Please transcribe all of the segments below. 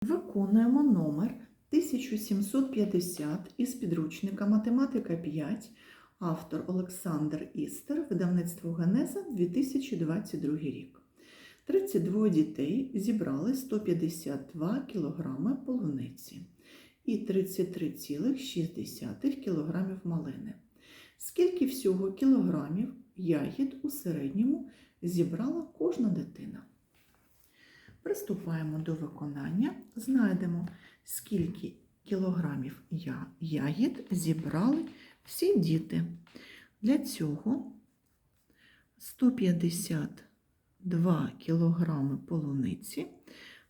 Виконуємо номер 1750 із підручника Математика 5, автор Олександр Істер, видавництво Генеза 2022 рік. 32 дітей зібрали 152 кг полуниці і 33,6 кг малини. Скільки всього кілограмів ягід у середньому зібрала кожна дитина? Приступаємо до виконання. Знайдемо, скільки кілограмів ягід зібрали всі діти. Для цього 152 кілограми полуниці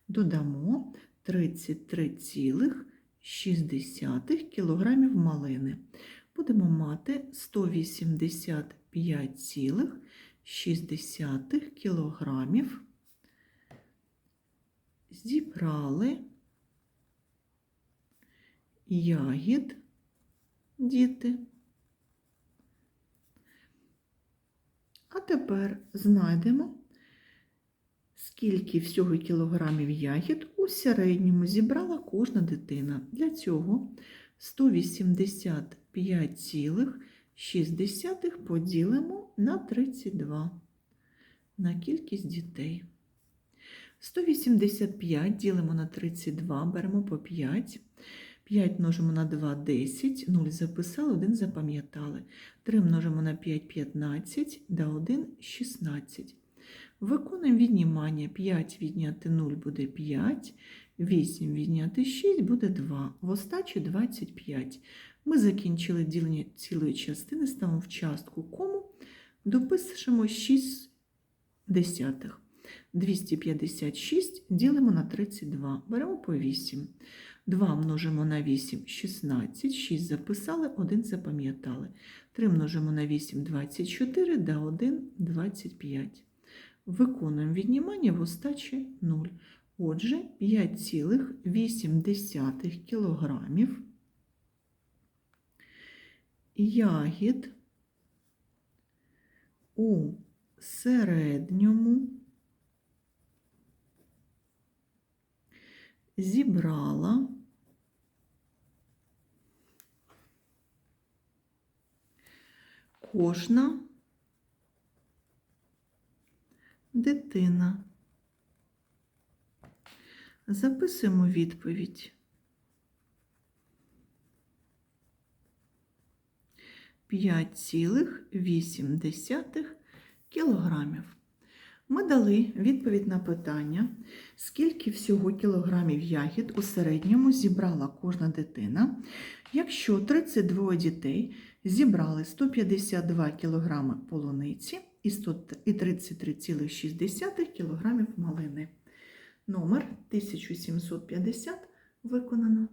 додамо 33,6 кілограмів малини. Будемо мати 185,6 кілограмів зібрали ягід діти. А тепер знайдемо, скільки всього кілограмів ягід у середньому зібрала кожна дитина. Для цього 185,6 поділимо на 32 на кількість дітей. 185 ділимо на 32, беремо по 5. 5 множимо на 2 – 10, 0 записали, 1 запам'ятали. 3 множимо на 5 – 15, да 1 – 16. Виконуємо віднімання. 5 відняти 0 буде 5, 8 відняти 6 буде 2. В остачі 25. Ми закінчили ділення цілої частини, ставимо в частку кому, допишемо 6 десятих. 256 ділимо на 32, беремо по 8. 2 множимо на 8 – 16, 6 записали, 1 запам'ятали. 3 множимо на 8 – 24, да 1 – 25. Виконуємо віднімання в остачі 0. Отже, 5,8 кілограмів ягід у середньому зібрала кожна дитина. Записуємо відповідь. 5,8 кілограмів. Ми дали відповідь на питання, скільки всього кілограмів ягід у середньому зібрала кожна дитина, якщо 32 дітей зібрали 152 кілограми полуниці і 33,6 кілограмів малини. Номер 1750 виконано.